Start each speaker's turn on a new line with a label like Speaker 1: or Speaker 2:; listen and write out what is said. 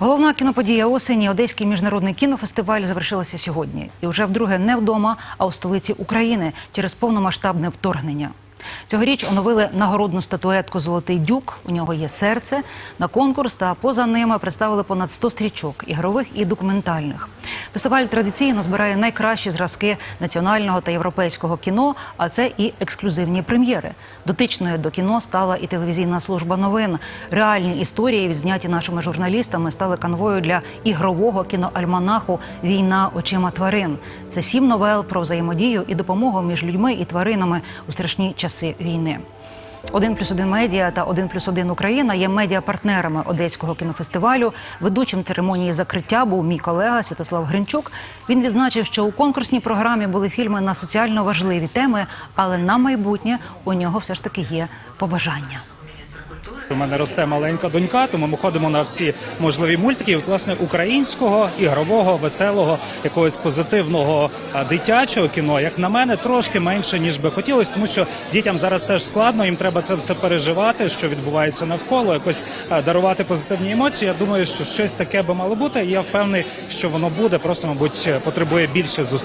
Speaker 1: Головна кіноподія осені Одеський міжнародний кінофестиваль завершилася сьогодні. І вже вдруге не вдома, а у столиці України через повномасштабне вторгнення. Цьогоріч оновили нагородну статуетку Золотий дюк. У нього є серце на конкурс. Та поза ними представили понад 100 стрічок ігрових і документальних. Фестиваль традиційно збирає найкращі зразки національного та європейського кіно, а це і ексклюзивні прем'єри. Дотичною до кіно стала і телевізійна служба новин. Реальні історії, відзняті нашими журналістами, стали канвою для ігрового кіноальманаху Війна очима тварин. Це сім новел про взаємодію і допомогу між людьми і тваринами у страшні часи війни. «1 плюс 1 медіа та «1 плюс 1 Україна є медіапартнерами Одеського кінофестивалю. Ведучим церемонії закриття був мій колега Святослав Гринчук. Він відзначив, що у конкурсній програмі були фільми на соціально важливі теми, але на майбутнє у нього все ж таки є побажання.
Speaker 2: У мене росте маленька донька, тому ми ходимо на всі можливі мультики. І, власне, українського, ігрового, веселого, якогось позитивного дитячого кіно, як на мене, трошки менше ніж би хотілося, тому що дітям зараз теж складно. Їм треба це все переживати, що відбувається навколо, якось дарувати позитивні емоції. Я думаю, що щось таке би мало бути. І я впевнений, що воно буде, просто мабуть потребує більше зусиль.